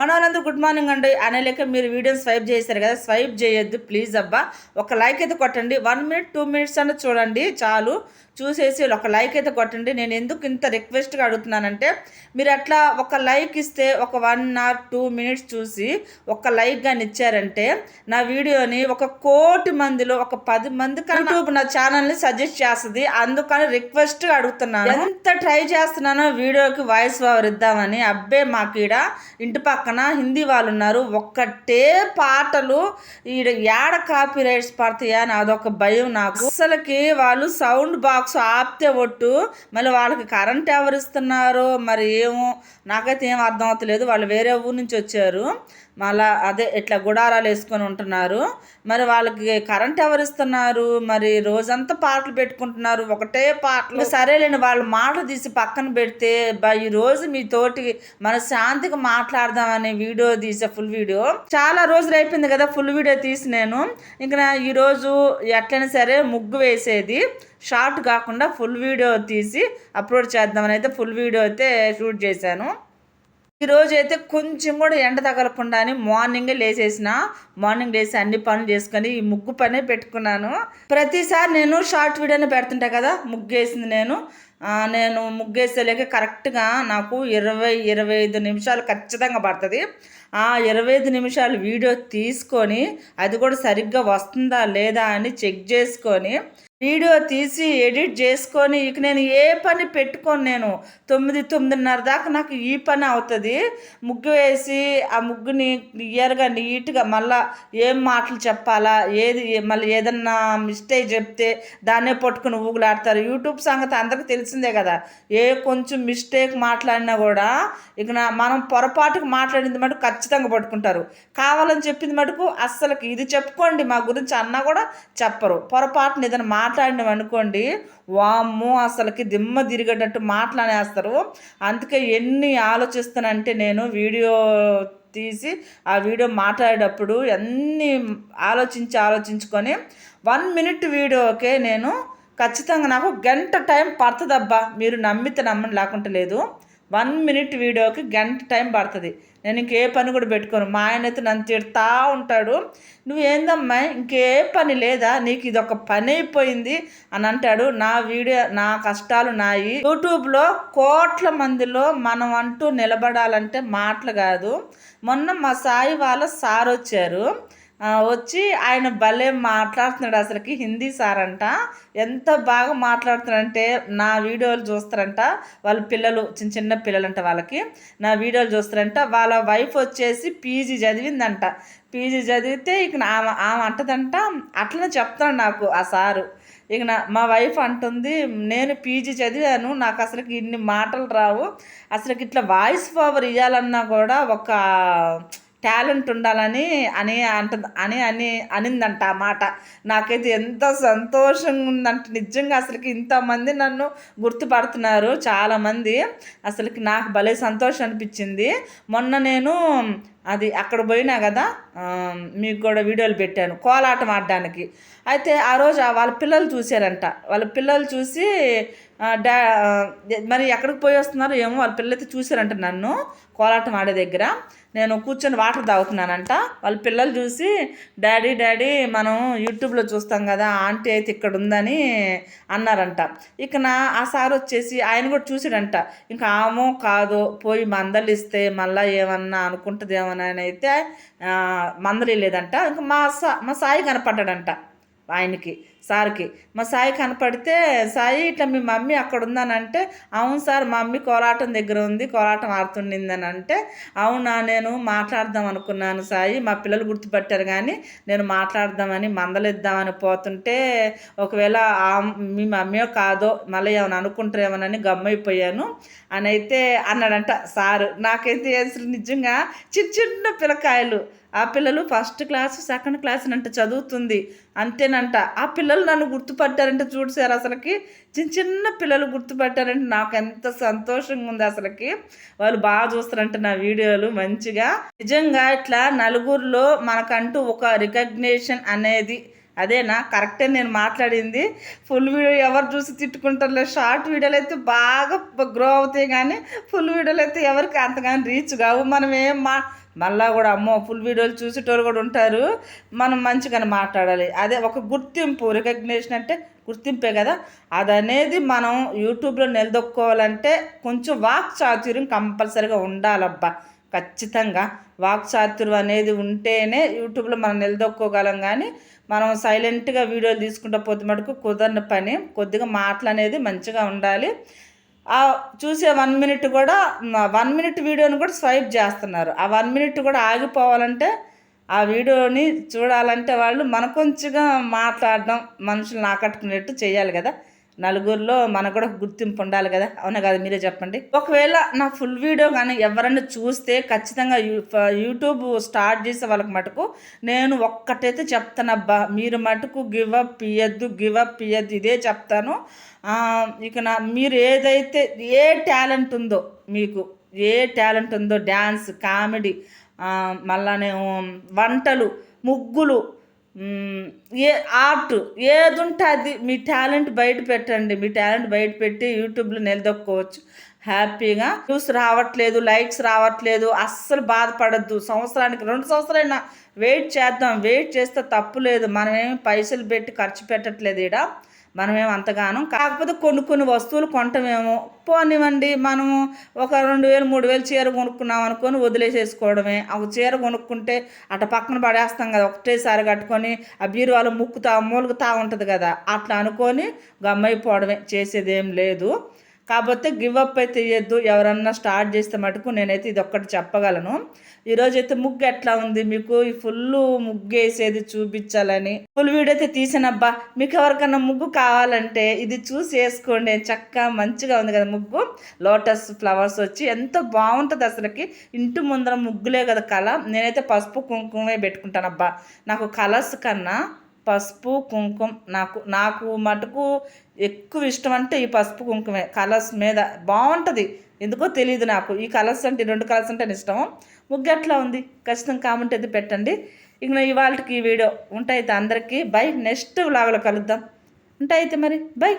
మనోనందు good morning అండి. అనే లెక్క మీరు వీడియోని స్వైప్ చేశారు కదా స్వైప్ చేయొద్దు ప్లీజ్ అబ్బా. ఒక లైక్ అయితే కొట్టండి. వన్ మినిట్ టూ మినిట్స్ అన్న చూడండి చాలు. చూసేసి ఒక లైక్ అయితే కొట్టండి. నేను ఎందుకు ఇంత రిక్వెస్ట్గా అడుగుతున్నానంటే మీరు అట్లా ఒక లైక్ ఇస్తే ఒక వన్ ఆర్ టూ మినిట్స్ చూసి ఒక లైక్ కానీ ఇచ్చారంటే నా వీడియోని ఒక కోటి మందిలో ఒక పది మంది యూట్యూబ్ నా ఛానల్ని సజెస్ట్ చేస్తుంది. అందుకని రిక్వెస్ట్గా అడుగుతున్నాను. ఎంత ట్రై చేస్తున్నానో వీడియోకి వాయిస్ ఓవర్ ఇద్దామని. అబ్బే మాకు ఈడ ఇంటి పక్కన హిందీ వాళ్ళు ఉన్నారు. ఒక్కటే పాటలు ఈడ ఏడ కాపీ రైట్స్ పడతాయా అని అదొక భయం నాకు. అసలుకి వాళ్ళు సౌండ్ బాక్స్ ఆపితే ఒట్టు. మళ్ళీ వాళ్ళకి కరెంట్ ఎవరు ఇస్తున్నారో? మరి ఏమో నాకైతే ఏం అర్థం అవుతలేదు. వాళ్ళు వేరే ఊరు నుంచి వచ్చారు. మళ్ళా అదే ఇట్లా గుడారాలు వేసుకొని ఉంటున్నారు. మరి వాళ్ళకి కరెంట్ ఎవరు ఇస్తున్నారు? మరి రోజంతా పాటలు పెట్టుకుంటున్నారు. ఒకటే పాటలు. సరేలేండి వాళ్ళు మాటలు తీసి పక్కన పెడితే బా ఈ రోజు మీతోటి మన శాంతిగా మాట్లాడదామనే వీడియో తీసే ఫుల్ వీడియో. చాలా రోజులు అయిపోయింది కదా ఫుల్ వీడియో తీసి నేను. ఇంకా ఈరోజు ఎట్లయినా సరే ముగ్గు వేసేది. షార్ట్ కాకుండా ఫుల్ వీడియో తీసి అప్లోడ్ చేద్దామని అయితే ఫుల్ వీడియో అయితే షూట్ చేశాను. ఈరోజు అయితే కొంచెం కూడా ఎండ తగలకుండా అని మార్నింగే లేచేసిన. మార్నింగ్ లేచి అన్ని పనులు చేసుకొని ఈ ముగ్గు పనే పెట్టుకున్నాను. ప్రతిసారి నేను షార్ట్ వీడియోనే పెడుతుంటా కదా ముగ్గేసింది నేను. నేను ముగ్గేసేలేక కరెక్ట్గా నాకు ఇరవై ఇరవై ఐదు నిమిషాలు ఖచ్చితంగా పడుతుంది. ఆ ఇరవై ఐదు నిమిషాలు వీడియో తీసుకొని అది కూడా సరిగ్గా వస్తుందా లేదా అని చెక్ చేసుకొని వీడియో తీసి ఎడిట్ చేసుకొని ఇక నేను ఏ పని పెట్టుకొని నేను. తొమ్మిది తొమ్మిదిన్నర దాకా నాకు ఈ పని అవుతుంది. ముగ్గు వేసి ఆ ముగ్గుని క్లియర్గా నీట్గా మళ్ళా ఏం మాటలు చెప్పాలా? ఏది మళ్ళీ ఏదన్నా మిస్టేక్ చెప్తే దాన్నే పట్టుకుని ఊగులాడతారు. యూట్యూబ్ సంగతి అందరికి తెలిసిందే కదా. ఏ కొంచెం మిస్టేక్ మాట్లాడినా కూడా ఇక నా- మనం పొరపాటుకు మాట్లాడింది మటుకు ఖచ్చితంగా పట్టుకుంటారు. కావాలని చెప్పింది మటుకు అస్సలకి ఇది చెప్పుకోండి మా గురించి అన్నా కూడా చెప్పరు. పొరపాటున ఏదైనా మాట్లాడినాం అనుకోండి వామ్మో అసలుకి దిమ్మ తిరిగేటట్టు మాట్లాడేస్తారు. అందుకే ఎన్ని ఆలోచిస్తానంటే నేను వీడియో తీసి ఆ వీడియో మాట్లాడేటప్పుడు అన్నీ ఆలోచించి ఆలోచించుకొని వన్ మినిట్ వీడియోకే నేను ఖచ్చితంగా నాకు గంట టైం పడుతుందబ్బా. మీరు నమ్మితే నమ్మని లేకుంటే లేదు. వన్ మినిట్ వీడియోకి గంట టైం పడుతుంది. నేను ఇంకే పని కూడా పెట్టుకోను. మా ఆయన అయితే నన్ను తిడతా ఉంటాడు. నువ్వేందమ్మా ఇంకే పని లేదా? నీకు ఇది ఒక పని అయిపోయింది అని అంటాడు. నా వీడియో నా కష్టాలు నాయి. యూట్యూబ్లో కోట్ల మందిలో మనం అంటూ నిలబడాలంటే మాటలు కాదు. మొన్న మా సాయి వాళ్ళ సార్ వచ్చారు వచ్చి ఆయన భలే మాట్లాడుతున్నాడు అసలుకి. హిందీ సార్ అంట ఎంత బాగా మాట్లాడుతున్నాడంటే నా వీడియోలు చూస్తారంట వాళ్ళ పిల్లలు చిన్న చిన్న పిల్లలంట వాళ్ళకి. నా వీడియోలు చూస్తారంట. వాళ్ళ వైఫ్ వచ్చేసి పీజీ చదివిందంట. పీజీ చదివితే ఇక ఆమె ఆమె అంటదంట అట్లనే చెప్తాను నాకు ఆ సారు. ఇక నా మా వైఫ్ అంటుంది నేను పీజీ చదివాను నాకు అసలుకి ఇన్ని మాటలు రావు. అసలుకి ఇట్లా వాయిస్ పవర్ ఇవ్వాలన్నా కూడా ఒక టాలెంట్ ఉండాలని అని అంట అని అని అనిందంట ఆ మాట. నాకైతే ఎంత సంతోషంగా ఉందంట నిజంగా అసలుకి ఇంతమంది నన్ను గుర్తుపడుతున్నారు. చాలామంది అసలుకి నాకు భలే సంతోషం అనిపించింది. మొన్న నేను అది అక్కడ పోయినా కదా మీకు కూడా వీడియోలు పెట్టాను కోలాటం ఆడడానికి. అయితే ఆ రోజు వాళ్ళ పిల్లలు చూశారంట. వాళ్ళ పిల్లలు చూసి డా మరి ఎక్కడికి పోయి వస్తున్నారు ఏమో వాళ్ళ పిల్లలైతే చూశారంట నన్ను కోలాటం ఆడే దగ్గర. నేను కూర్చొని వాటర్ తాగుతున్నానంట. వాళ్ళ పిల్లలు చూసి డాడీ డాడీ మనం యూట్యూబ్లో చూస్తాం కదా ఆంటీ అయితే ఇక్కడ ఉందని అన్నారంట. ఇక నా ఆ సార్ వచ్చేసి ఆయన కూడా చూసాడంట ఇంకా ఆమో కాదో పోయి మందలిస్తే మళ్ళీ ఏమన్నా అనుకుంటుందేమోనని అయితే మందలేదంట ఇంకా మా సా మా సాయి కనపడ్డాడంట ఆయనకి సార్కి. మా సాయి కనపడితే సాయి ఇట్లా మీ మమ్మీ అక్కడ ఉందనంటే అవును సార్ మా మమ్మీ కోలాటం దగ్గర ఉంది కోలాటం ఆడుతుండిందని అంటే అవునా నేను మాట్లాడదాం అనుకున్నాను సాయి మా పిల్లలు గుర్తుపట్టారు కానీ నేను మాట్లాడదామని మందలిద్దామని పోతుంటే ఒకవేళ మీ మమ్మీయో కాదో మళ్ళీ ఏమైనా అనుకుంటారేమోనని గమ్మైపోయాను అని అయితే అన్నాడంట సారు. నాకైతే నిజంగా చిన్న చిన్న పిల్లకాయలు. ఆ పిల్లలు ఫస్ట్ క్లాస్ సెకండ్ క్లాస్ అంట చదువుతుంది. అంతేనంట. ఆ పిల్లలు నన్ను గుర్తుపట్టారంటే చూడు సార్ అసలుకి చిన్న చిన్న పిల్లలు గుర్తుపట్టారంటే నాకు ఎంత సంతోషంగా ఉంది అసలుకి. వాళ్ళు బాగా చూస్తారంట నా వీడియోలు మంచిగా. నిజంగా ఇట్లా నలుగురిలో మనకంటూ ఒక రికగ్నేషన్ అనేది అదేనా? కరెక్టే నేను మాట్లాడింది. ఫుల్ వీడియో ఎవరు చూసి తిట్టుకుంటారులే? షార్ట్ వీడియోలు అయితే బాగా గ్రో అవుతాయి కానీ ఫుల్ వీడియోలు అయితే ఎవరికి అంతగాని రీచ్ కావు. మనం ఏం మా మళ్ళా కూడా అమ్మో ఫుల్ వీడియోలు చూసేటోళ్ళు కూడా ఉంటారు. మనం మంచిగానే మాట్లాడాలి. అదే ఒక గుర్తింపు రికగ్నేషన్ అంటే గుర్తింపే కదా? అదనేది మనం యూట్యూబ్లో నిలదొక్కోవాలంటే కొంచెం వాక్ చాతుర్యం కంపల్సరీగా ఉండాలబ్బా. ఖచ్చితంగా వాక్ చాతుర్యం అనేది ఉంటేనే యూట్యూబ్లో మనం నిలదొక్కోగలం కానీ మనం సైలెంట్గా వీడియోలు తీసుకుంటూ పోతే మటుకు కుదరని పని. కొద్దిగా మాటలు అనేది మంచిగా ఉండాలి. చూసే వన్ మినిట్ కూడా వన్ మినిట్ వీడియోని కూడా స్వైప్ చేస్తున్నారు. ఆ వన్ మినిట్ కూడా ఆగిపోవాలంటే ఆ వీడియోని చూడాలంటే వాళ్ళు మన కొంచెంగా మాట్లాడడం మనుషులను ఆకట్టుకునేట్టు చేయాలి కదా. నలుగురిలో మనకు కూడా గుర్తింపు ఉండాలి కదా? అవునా కదా? మీరే చెప్పండి. ఒకవేళ నా ఫుల్ వీడియో కానీ ఎవరైనా చూస్తే ఖచ్చితంగా యూట్యూబ్ స్టార్ట్ చేసే వాళ్ళకి మటుకు నేను ఒక్కటైతే చెప్తానబ్బా మీరు మటుకు గివ్ అప్ ఇయ్యద్దు గివ్ అప్ ఇయ్యద్దు ఇదే చెప్తాను. ఇక నా మీరు ఏదైతే ఏ టాలెంట్ ఉందో మీకు ఏ టాలెంట్ ఉందో డ్యాన్స్ కామెడీ మళ్ళానేమో వంటలు ముగ్గులు ఏ ఆర్ట్ ఏది ఉంటే అది మీ టాలెంట్ బయట పెట్టండి. మీ టాలెంట్ బయట పెట్టి యూట్యూబ్లో నిలదొక్కోవచ్చు. హ్యాపీగా వ్యూస్ రావట్లేదు లైక్స్ రావట్లేదు. అస్సలు బాధపడద్దు. సంవత్సరానికి రెండు సంవత్సరాలైనా వెయిట్ చేద్దాం. వెయిట్ చేస్తే తప్పు లేదు. మనమేమి పైసలు పెట్టి ఖర్చు పెట్టట్లేదు ఇక్కడ మనమేమో అంతగానం. కాకపోతే కొన్ని కొన్ని వస్తువులు కొంటమేమో. పోనివ్వండి మనము ఒక రెండు వేలు మూడు వేలు చీర కొనుక్కున్నాం అనుకొని వదిలేసేసుకోవడమే. ఒక చీర కొనుక్కుంటే అట పక్కన పడేస్తాం కదా ఒకటేసారి కట్టుకొని ఆ బీరువాలు ముక్కుతా మూలుగుతా ఉంటుంది కదా. అట్లా అనుకొని గమ్మైపోవడమే. చేసేది ఏం లేదు. కాకపోతే గివప్ అయితే ఇవ్వద్దు ఎవరన్నా స్టార్ట్ చేస్తే మటుకు నేనైతే ఇది ఒక్కటి చెప్పగలను. ఈరోజు అయితే ముగ్గు ఎట్లా ఉంది? మీకు ఈ ఫుల్ ముగ్గు వేసేది చూపించాలని. ఫుల్ వీడియో అయితే తీసానబ్బా. మీకు ఎవరికన్నా ముగ్గు కావాలంటే ఇది చూసి వేసుకోండి. చక్కగా మంచిగా ఉంది కదా ముగ్గు. లోటస్ ఫ్లవర్స్ వచ్చి ఎంతో బాగుంటుంది అసలుకి. ఇంటి ముందర ముగ్గులే కదా కళ. నేనైతే పసుపు కుంకుమే పెట్టుకుంటానబ్బా. నాకు కలర్స్ కన్నా పసుపు కుంకుమ నాకు నాకు మటుకు ఎక్కువ ఇష్టం అంటే ఈ పసుపు కుంకుమే. కలర్స్ మీద బాగుంటుంది ఎందుకో తెలియదు నాకు. ఈ కలర్స్ అంటే రెండు కలర్స్ అంటే ఇష్టం ముగ్గట్లా ఉంది? ఖచ్చితంగా కామెంట్ అయితే పెట్టండి. ఇక ఇవాళకి ఈ వీడియో ఉంటాయితే అందరికీ. బై. నెక్స్ట్ వ్లాగ్లో కలుద్దాం. ఉంటాయితే మరి. బై.